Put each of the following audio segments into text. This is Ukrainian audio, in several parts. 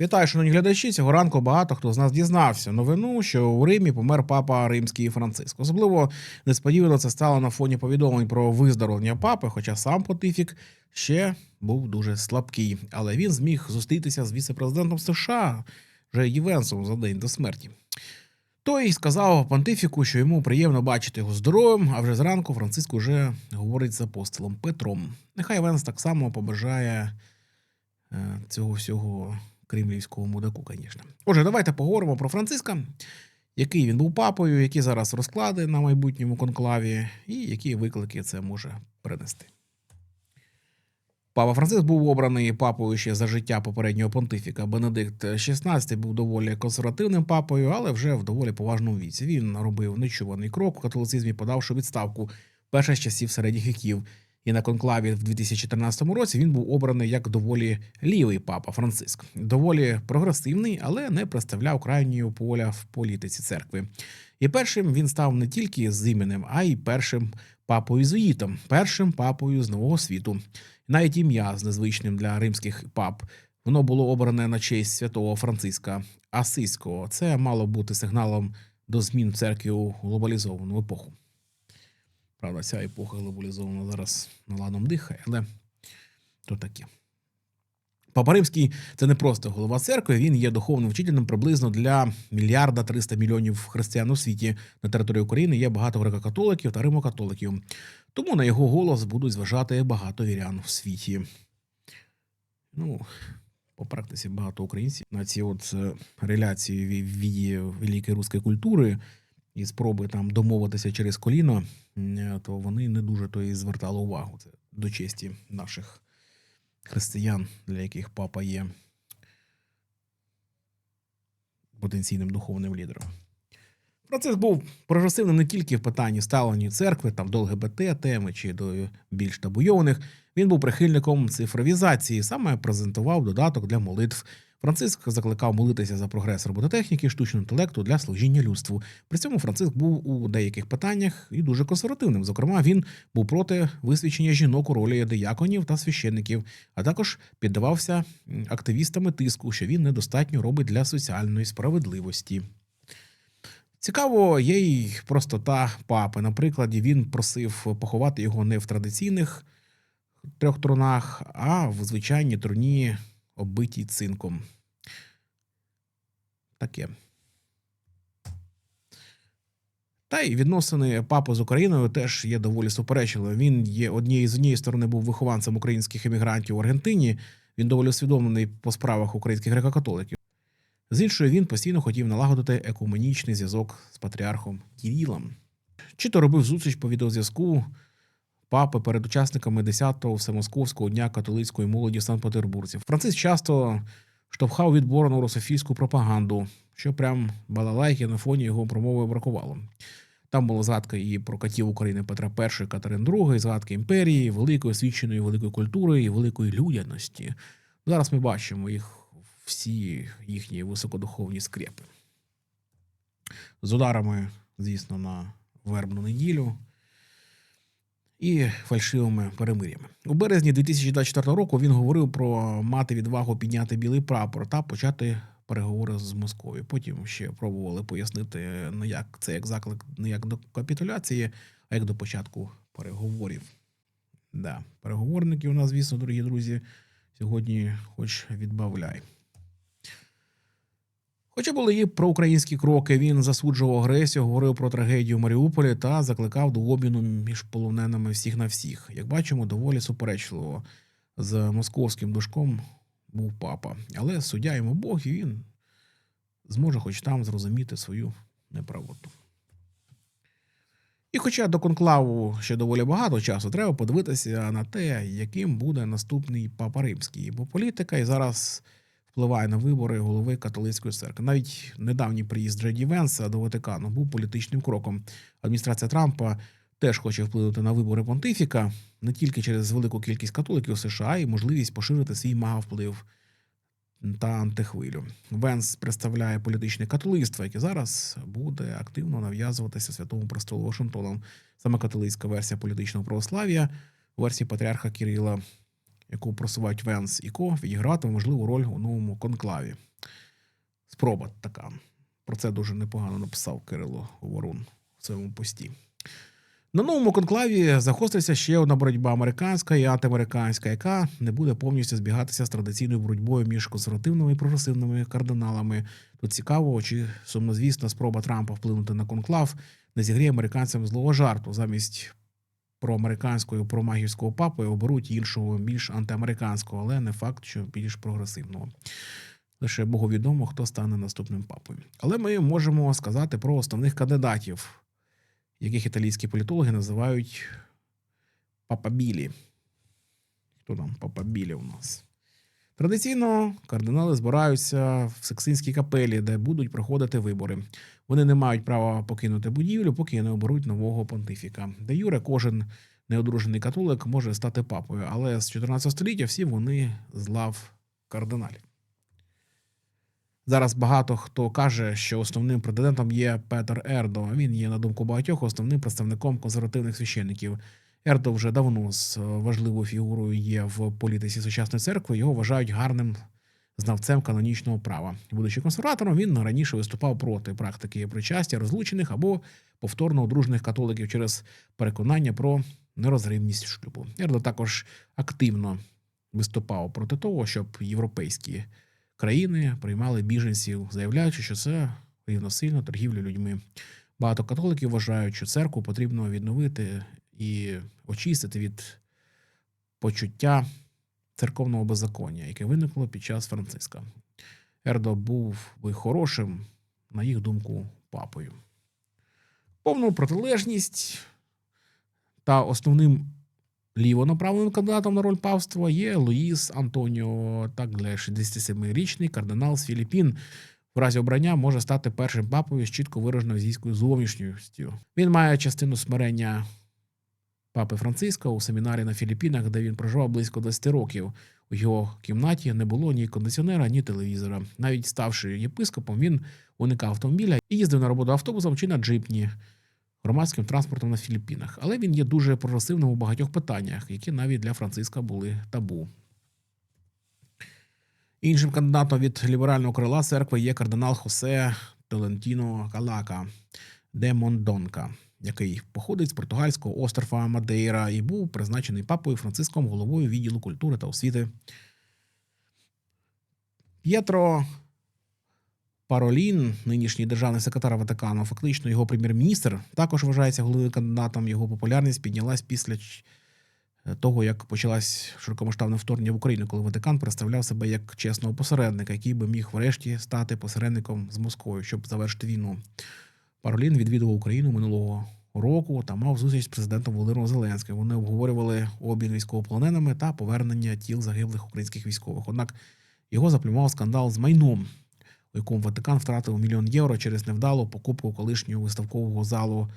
Вітаю, шановні глядачі. Цього ранку багато хто з нас дізнався новину, що у Римі помер папа римський Франциск. Особливо несподівано це стало на фоні повідомлень про виздоровлення папи, хоча сам понтифік ще був дуже слабкий. Але він зміг зустрітися з віце-президентом США вже Євенсом за день до смерті. Той сказав понтифіку, що йому приємно бачити його здоровим, а вже зранку Франциск уже говорить з апостолом Петром. Нехай Венс так само побажає е, цього всього кремлівського мудаку, звісно. Отже, давайте поговоримо про Франциска, який він був папою, які зараз розклади на майбутньому конклаві, і які виклики це може принести. Папа Франциск був обраний папою ще за життя попереднього понтифіка. Бенедикт XVI був доволі консервативним папою, але вже в доволі поважному віці. Він робив нечуваний крок у католицизмі, подавши відставку перше з часів середніх віків. І на конклаві в 2014 році він був обраний як доволі лівий папа Франциск, доволі прогресивний, але не представляв крайнього поля в політиці церкви. І першим він став не тільки з іменем, а й першим папою ізуїтом, першим папою з нового світу. Навіть ім'я з незвичним для римських пап. Воно було обране на честь святого Франциска Асиського. Це мало бути сигналом до змін в церкві у глобалізовану епоху. Правда, ця епоха глобалізована зараз наладом дихає, але то таке. Папа Римський це не просто голова церкви, він є духовним вчителем приблизно для мільярда 300 мільйонів християн у світі. На території України є багато греко-католиків та римокатоликів. Тому на його голос будуть зважати багато вірян в світі. Ну, по практиці багато українців на ці от е, реляції в великої руської культури і спроби там домовитися через коліно, то вони не дуже то і звертали увагу. Це до честі наших християн, для яких папа є потенційним духовним лідером. Процес був прогресивним не тільки в питанні ставлення церкви там до ЛГБТ теми чи до більш табуйованих. Він був прихильником цифровізації, саме презентував додаток для молитв. Франциск закликав молитися за прогрес робототехніки, штучного інтелекту для служіння людству. При цьому Франциск був у деяких питаннях і дуже консервативним. Зокрема, він був проти висвічення жінок у ролі дияконів та священників, а також піддавався активістами тиску, що він недостатньо робить для соціальної справедливості. Цікаво, є й простота папи. Наприклад, він просив поховати його не в традиційних трьох тронах, а в звичайній труні, оббитій цинком. Таке. Та й відносини папи з Україною теж є доволі суперечливими. Він є однією з однієї сторони був вихованцем українських емігрантів в Аргентині. Він доволі усвідомлений по справах українських греко-католиків. З іншої, він постійно хотів налагодити екуменічний зв'язок з патріархом Кірілом. Чи то робив зустріч по відеозв'язку папи перед учасниками 10-го всемосковського дня католицької молоді в Санкт-Петербурзі. Франциск часто штовхав відборну русофільську пропаганду, що прям балалайки на фоні його промови бракувало. Там була згадка і про катів України Петра і Катерин II, згадки імперії, великої освіченої великої культури і великої людяності. Зараз ми бачимо їх всі їхні високодуховні скрепи. З ударами, звісно, на вербну неділю і фальшивими перемир'ями. У березні 2024 року він говорив про мати відвагу підняти білий прапор та почати переговори з Московією. Потім ще пробували пояснити, не як це як заклик, не як до капітуляції, а як до початку переговорів. Да, переговорники у нас, звісно, дорогі друзі, сьогодні хоч відбавляй. Хоча були і проукраїнські кроки, він засуджував агресію, говорив про трагедію в Маріуполі та закликав до обміну між полоненими всіх на всіх. Як бачимо, доволі суперечливо з московським душком був папа. Але суддя йому Бог, і він зможе хоч там зрозуміти свою неправоту. І хоча до конклаву ще доволі багато часу, треба подивитися на те, яким буде наступний папа римський, бо політика і зараз впливає на вибори голови католицької церкви. Навіть недавній приїзд Джеді Венса до Ватикану був політичним кроком. Адміністрація Трампа теж хоче вплинути на вибори понтифіка не тільки через велику кількість католиків США, й можливість поширити свій мага-вплив та антихвилю. Венс представляє політичне католицтво, яке зараз буде активно нав'язуватися святому престолу Вашингтоном. Саме католицька версія політичного православ'я, версії патріарха Кирила яку просувають Венс і Ко, відіграватиме важливу роль у новому конклаві. Спроба така. Про це дуже непогано написав Кирило Ворон в своєму пості. На новому конклаві загостриться ще одна боротьба американська і антиамериканська, яка не буде повністю збігатися з традиційною боротьбою між консервативними і прогресивними кардиналами. Тут цікаво, чи сумнозвісна спроба Трампа вплинути на конклав не зігріє американцям злого жарту замість проамериканського і промагівського і оберуть іншого, більш антиамериканського, але не факт, що більш прогресивного. Лише Богу відомо, хто стане наступним папою. Але ми можемо сказати про основних кандидатів, яких італійські політологи називають папабілі. Хто там папабілі у нас? Традиційно кардинали збираються в Сексинській капелі, де будуть проходити вибори. Вони не мають права покинути будівлю, поки не оберуть нового понтифіка. Де Юре, кожен неодружений католик може стати папою, але з 14 століття всі вони з лав кардиналів. Зараз багато хто каже, що основним претендентом є Петер Ердо. Він є, на думку багатьох, основним представником консервативних священників. Ердо вже давно з е, важливою фігурою є в політиці сучасної церкви. Його вважають гарним знавцем канонічного права. Будучи консерватором, він раніше виступав проти практики причастя розлучених або повторно одружених католиків через переконання про нерозривність шлюбу. Ердо також активно виступав проти того, щоб європейські країни приймали біженців, заявляючи, що це рівносильно торгівля людьми. Багато католиків вважають, що церкву потрібно відновити і очистити від почуття церковного беззаконня, яке виникло під час Франциска. Ердо був би хорошим, на їх думку, папою. Повну протилежність та основним лівонаправленим кандидатом на роль павства є Луїс Антоніо Тагле, 67-річний кардинал з Філіппін. В разі обрання може стати першим папою з чітко вираженою азійською зовнішністю. Він має частину смирення папи Франциска у семінарі на Філіппінах, де він проживав близько 20 років. У його кімнаті не було ні кондиціонера, ні телевізора. Навіть ставши єпископом, він уникав автомобіля і їздив на роботу автобусом чи на джипні громадським транспортом на Філіппінах. Але він є дуже прогресивним у багатьох питаннях, які навіть для Франциска були табу. Іншим кандидатом від ліберального крила церкви є кардинал Хосе Толентіно Калака де Мондонка, який походить з португальського острова Мадейра і був призначений папою Франциском головою відділу культури та освіти. П'єтро Паролін, нинішній державний секретар Ватикану, фактично його прем'єр-міністр, також вважається головним кандидатом. Його популярність піднялась після того, як почалось широкомасштабне вторгнення в Україну, коли Ватикан представляв себе як чесного посередника, який би міг врешті стати посередником з Москвою, щоб завершити війну. Паролін відвідував Україну минулого року та мав зустріч з президентом Володимиром Зеленським. Вони обговорювали обмін військовополоненими та повернення тіл загиблих українських військових. Однак його заплюмав скандал з майном, у якому Ватикан втратив мільйон євро через невдалу покупку колишнього виставкового залу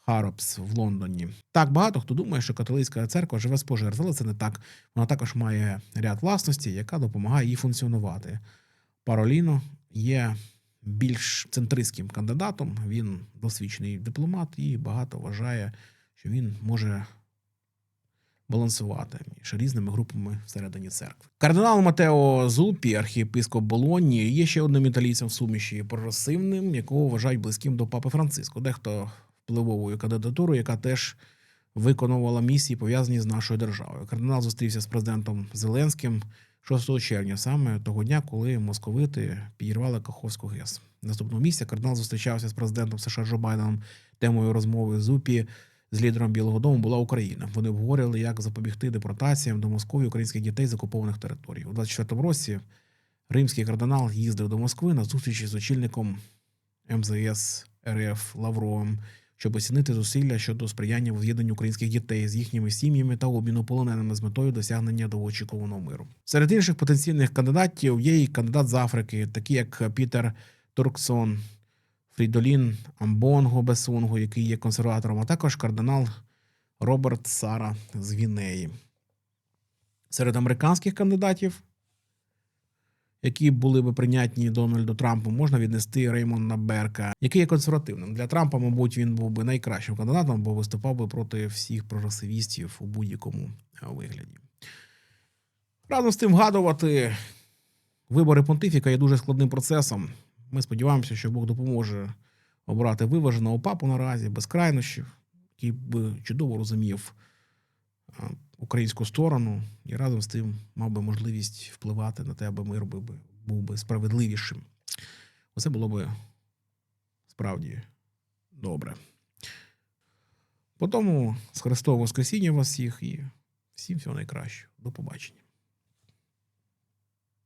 Харопс в Лондоні. Так багато хто думає, що католицька церква живе з пожертв, але це не так. Вона також має ряд власності, яка допомагає їй функціонувати. Пароліно є більш центристським кандидатом. Він досвідчений дипломат і багато вважає, що він може балансувати між різними групами всередині церкви. Кардинал Матео Зупі, архієпископ Болонні, є ще одним італійцем в суміші прогресивним, якого вважають близьким до папи Франциско. Дехто впливовою кандидатурою, яка теж виконувала місії, пов'язані з нашою державою. Кардинал зустрівся з президентом Зеленським 6 червня, саме того дня, коли московити підірвали Каховську ГЕС. Наступного місяця кардинал зустрічався з президентом США Джо Байденом. Темою розмови Зупі з лідером Білого Дому була Україна. Вони обговорювали, як запобігти депортаціям до Москви українських дітей з окупованих територій. У 24-му році римський кардинал їздив до Москви на зустрічі з очільником МЗС РФ Лавровим, щоб оцінити зусилля щодо сприяння в'єднанню українських дітей з їхніми сім'ями та обміну полоненими з метою досягнення довгоочікуваного миру. Серед інших потенційних кандидатів є і кандидат з Африки, такі як Пітер Турксон, Фрідолін Амбонго Бесунго, який є консерватором, а також кардинал Роберт Сара з Гвінеї. Серед американських кандидатів, які були би прийнятні Дональду Трампу, можна віднести Реймонда Берка, який є консервативним. Для Трампа, мабуть, він був би найкращим кандидатом, бо виступав би проти всіх прогресивістів у будь-якому е, вигляді. Разом з тим вгадувати вибори понтифіка є дуже складним процесом. Ми сподіваємося, що Бог допоможе обрати виваженого папу наразі, без крайнощів, який би чудово розумів українську сторону і разом з тим мав би можливість впливати на те, аби мир був би справедливішим. Усе було би справді добре. По тому з Христового Воскресіння вас всіх і всім всього найкращого. До побачення.